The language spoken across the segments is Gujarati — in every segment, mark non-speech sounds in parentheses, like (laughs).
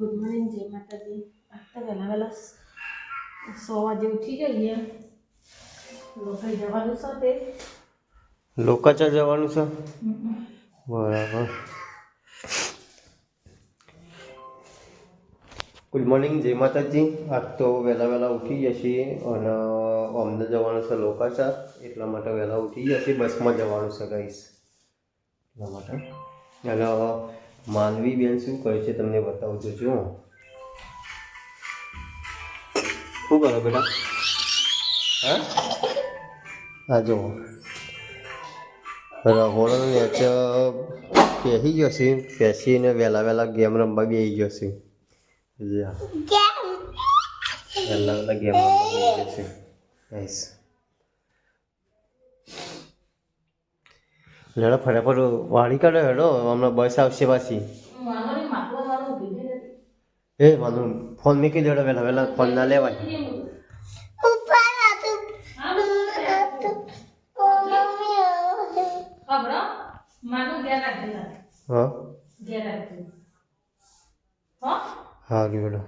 ગુડ મોર્નિંગ જય માતાજી આજ તો વહેલા વહેલા સ- સો વાગે ઉઠી જઈએ લોકાઈ જવાનું સાથે લોકાચા જવાનું છે બરાબર ગુડ મોર્નિંગ જય માતાજી આજ તો વહેલા વહેલા ઉઠી જશે અને અમને જવાનું છે લોકાચા એટલા માટે વહેલા ઉઠી જશે બસમાં જવાનું છે ગાઈસ એટલા માટે અને માનવી બેન શું કરે છે તમને બતાવું છું. જો શું કરો બેટા? હા? હા જો રહોડો નેચ ગયો જશે બેસીને વહેલા વહેલા ગેમ રમવા બેસી જશે. છે વહેલા વહેલા ગેમ રમવા બેસી જશે. નાઈસ લેડો ફટાફટ વાળી કાઢો હેડો હમણાં બસ આવશે પાછી. એ માનું ફોન મૂકી દેડો વહેલા વહેલા ફોન ના લેવાય. હા. હા? ઘેર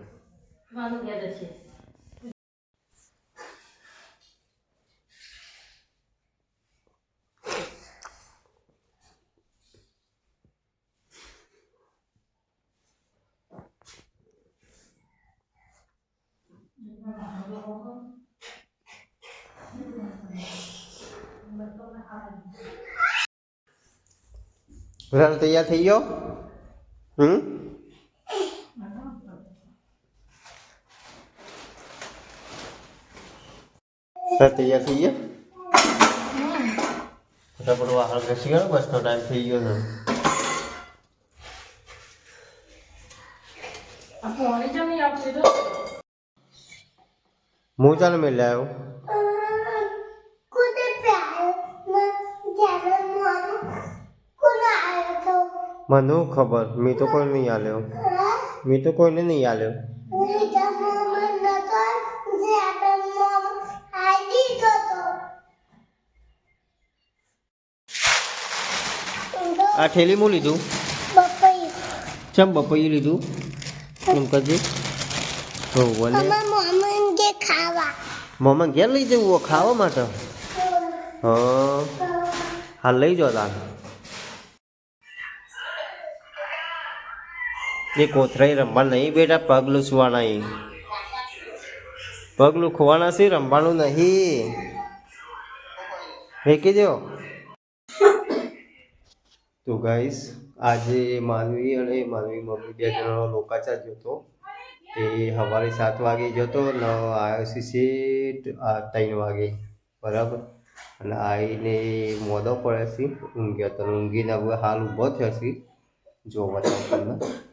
રાલ તૈયાર થઈ ગયો હમ તૈયાર થઈ ગયો ફટાફટ વાહન ઘસી ગયો બસનો ટાઈમ થઈ ગયો છે હું ચાલ મેં લાવ્યો મને શું ખબર. મેં તો કોઈ નહીં આલ્યો. મેં તો કોઈને નહીં આલ્યો. આ ઠેલી હું લીધું. ચમ બપૈયું લીધું? એમ કરજે. તો બોલે મમ્મા ઘેર લઈ જવું ખાવા માટે? હા. હાલ લઈ જાઓ તાન એ કોથરાઈ રમવા નહીં, બેટા, પગલું સુવા નહીં. પગલું ખોવાના છે, રમવાનું નહીં. ફેંકી દો. તો ગાઈસ આજે માનવી અને માનવી મમ્મી બે જણાનો લોકાચાર જતો તે સવારે સાત વાગે જતો ને આવ્યો છે ત્રણ વાગે. બરાબર? અને આવીને મોદો પડે છે, ઊંઘ્યો તો ઊંઘીને હવે હાલ ઊભો થયો છે, જોવા તમને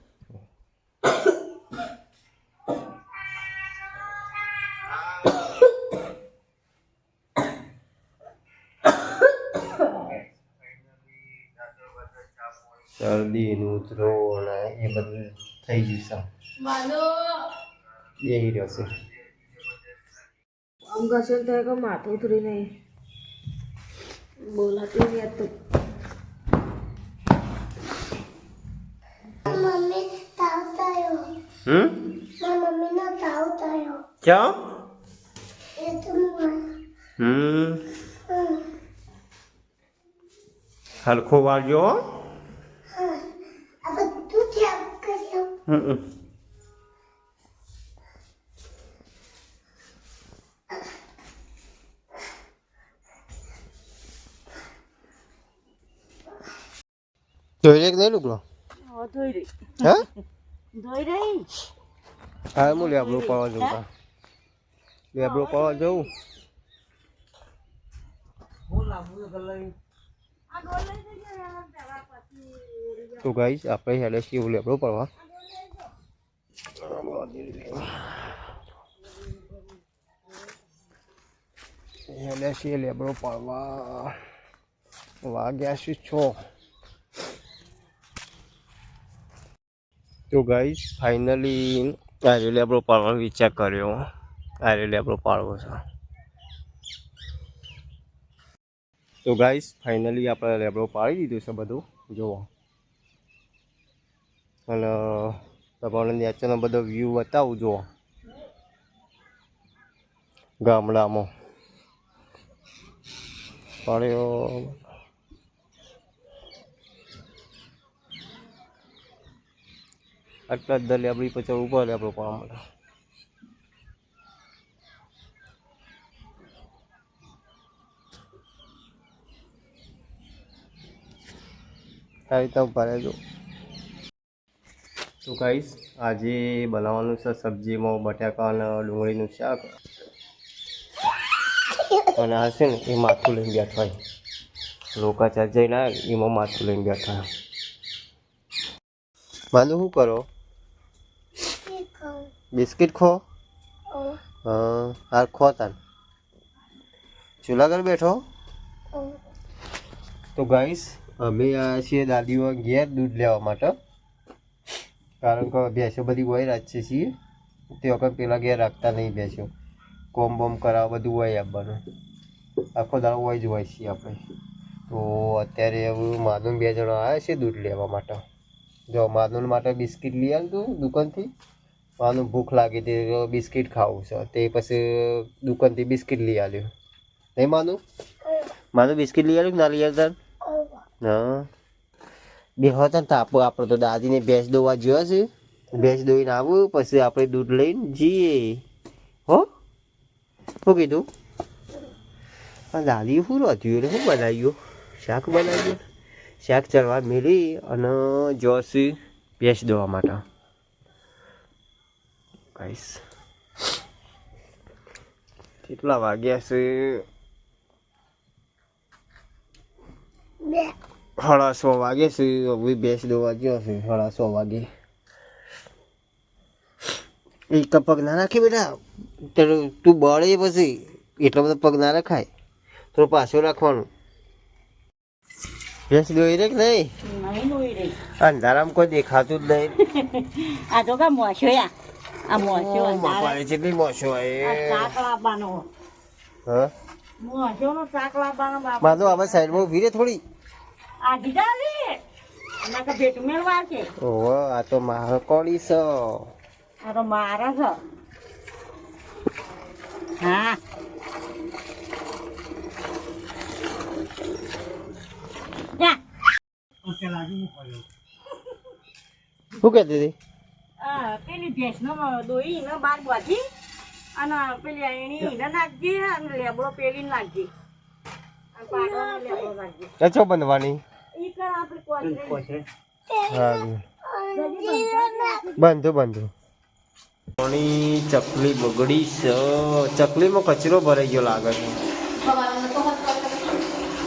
શરદી ને ને એ બધું થઈ જશે માનો. બેહી રહ્યો છે. આમ તો એક માથું ઉતરી નહીં. બોલાતું નહીં તો. હમ? તાવ હમ હલકો વાળજો હો. હમ. હલખો જોઈ લે કે નહીં લુકડો ધોઈ રહી હે? ધોઈ રહી હા હું લેબડો પાવા જવું તા લેબડો પાવા તો ગાઈસ આપણે હેડે છીએ લેબડો પડવા. હેડે છીએ લેબડો પાડવા વાગ્યા છે છો તો ગાઈસ ફાઇનલી આજે લેબડો પાડવાનો વિચાર કર્યો આજે લેબડો પાડવો છે. તો ગાઈસ ફાઇનલી આપણે લેબડો પાડી દીધું છે બધું. જુઓ. અને તમને નેચરનો બધો વ્યૂ બતાવું, જુઓ. ગામડામાં. પાડ્યો આટલા જ દલે આપણી પછી ઊભા રહે આપણો પામડ આવી રીતના ઊભા રહેજો. તો ગાઈસ આજે બનાવવાનું છે સબ્જીમાં બટાકા અને ડુંગળીનું શાક. અને આ છે ને એ માથું લઈને બેઠા હોય લોકા ચાર જઈને આવે એમાં માથું લઈને બેઠા માનું શું કરો? બિસ્કિટ ખો? હા ખો તાન ચૂલા ઘર બેઠો? તો ગાઈસ અમે આ છીએ દાદીઓ ઘેર દૂધ લેવા માટે. કારણ કે ભેંસો બધી હોય રાખીએ છીએ તે વખત પેલા ઘેર રાખતા નહીં ભેંસો. કોમ બોમ કરાવવા બધું હોય આપવાનું આખો દાડો હોય જ હોય છીએ આપણે. તો અત્યારે હવે માધુન બે જણા આવ્યા છે દૂધ લેવા માટે. જો માધુન માટે બિસ્કિટ લઈ આવતું દુકાનથી. માનું ભૂખ લાગી હતી તો બિસ્કિટ ખાવું છે. તે પછી દુકાનથી બિસ્કિટ લઈ આવ્યું નહીં માનું માનું બિસ્કિટ લઈ આવ્યું ના લઈ આવતા હા. બે હતા તાપો આપણે તો દાદીને ભેંસ દોવા જોયા છે, ભેંસ દોઈને આવું, પછી આપણે દૂધ લઈને જઈએ. હો? શું કીધું? આ દાદી શું રહ્યું એટલે શું બનાવ્યું? શાક બનાવ્યું? શાક ચડવા મેળી અને જોશ ભેંસ દોવા માટે. ગાઈસ, કેટલા વાગ્યા છે? સાડા સો વાગે સુધી હવે ભેંસ દોવા ગયો છે સાડા સો વાગે. તો પગ ના રાખે બેટા. તારે તું બળે પછી એટલો બધો પગ ના રખાય. તો પાછો રાખવાનું. ભેંસ દોઈ રે કે નહીં અંધારામાં કોઈ દેખાતું જ નહીં. (laughs) આ તો કા મોછોયા આ મોશો છે કેટલી મોશો એ. મોશો નો શાક લાવવાનો બાપા. માધો આમાં સાઈડમાં ઊભી રે થોડી. ભેટ મેળવા છે. ઓહો આ તો મારો કોળી છે. આ તો મારા છે. હા. શું કહેતી હતી? આ પેલી ભેંસનો દોઈ ને બાર બાજી અને પેલી એણી એને નાખજે અને લેબડો પેલી નાખજે. પાડવાનો લેબડો નાખજે. કચો બંધુ બંધુ. કોણી ચકલી બગડી છે ચકલીમાં કચરો ભરાઈ ગયો લાગે છે.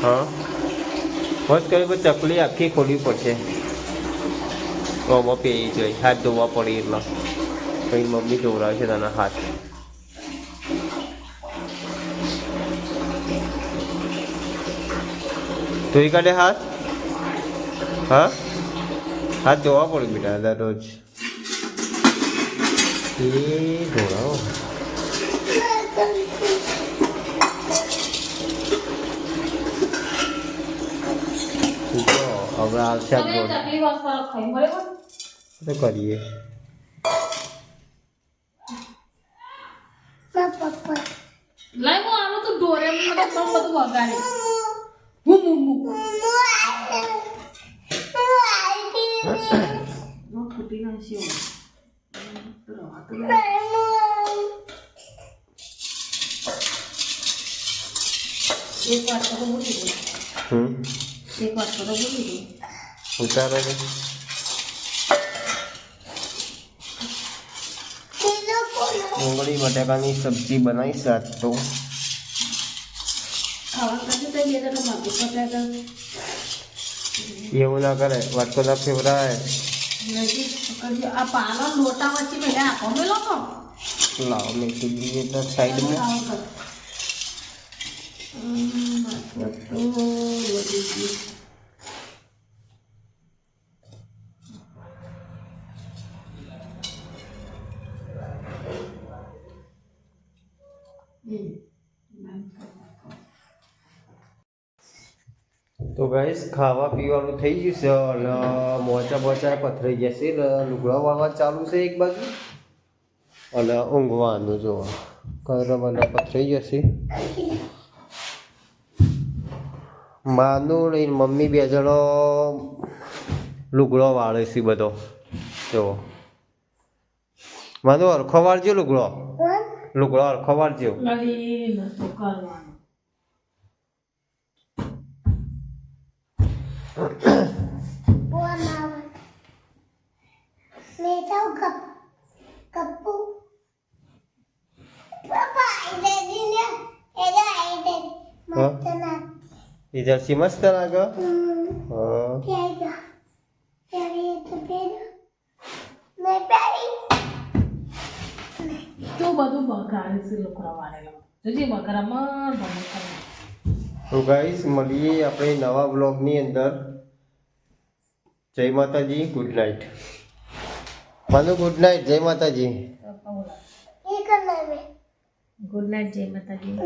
હા. બસ કહ્યું કે ચકલી આખી ખોલવી પડશે. ગોમાં પેઈ જોઈ હાથ ધોવા પડી એટલે. પછી મમ્મી ધોવડાવે છે તને હાથ. ધોઈ કાઢે હાથ? હા? હાથ ધોવા પડે બેટા દરરોજ એ ધોળાવો હવે આવશે તો કરીએ. હું તો ડોરે મને બહુ બધું વગાડે હું હું હું ફૂટી નાખી એક વાર તો બોલી દઉં હમ એક વાર તો બોલી દઉં ઉતારો છે ડુંગળી બટાકાની સબ્જી બનાવી સાત તો ખાવાનું કાઢી તો બે જણા માગી પટાકા એવું ના કરે વાટકો ના ફેવરાય નજીક કરજો. આ પાનો લોટા વચ્ચે મેં આપો મેલો તો લાવો મેથી દીધી તો સાઈડમાં ખાવાનું કર. હમ, તો વધી ગયું. હમ. તો ગાઈસ ખાવા પીવાનું થઈ ગયું છે અને મોચા મોચા પથરાઈ જશે ને લુગડા વાળવા ચાલુ છે એક બાજુ. અને ઊંઘવાનું જો કરવાના પથરાઈ જશે. માનું લઈને મમ્મી બે જણો લુગડો વાળે છે બધો. જો. માનું અરખો વાળજો લુગડો. લુગડો અરખો વાળજો. જર્સી મસ્ત લાગે? તો બધું બગાડ છે લોકો વાળેલો જોજે બગાડમાં ભણતર તો ગાઈસ મળીએ આપણે નવા બ્લોગની અંદર. જય માતાજી ગુડ નાઇટ માનું ગુડ નાઇટ જય માતાજી. ગુડ નાઇટ જય માતાજી.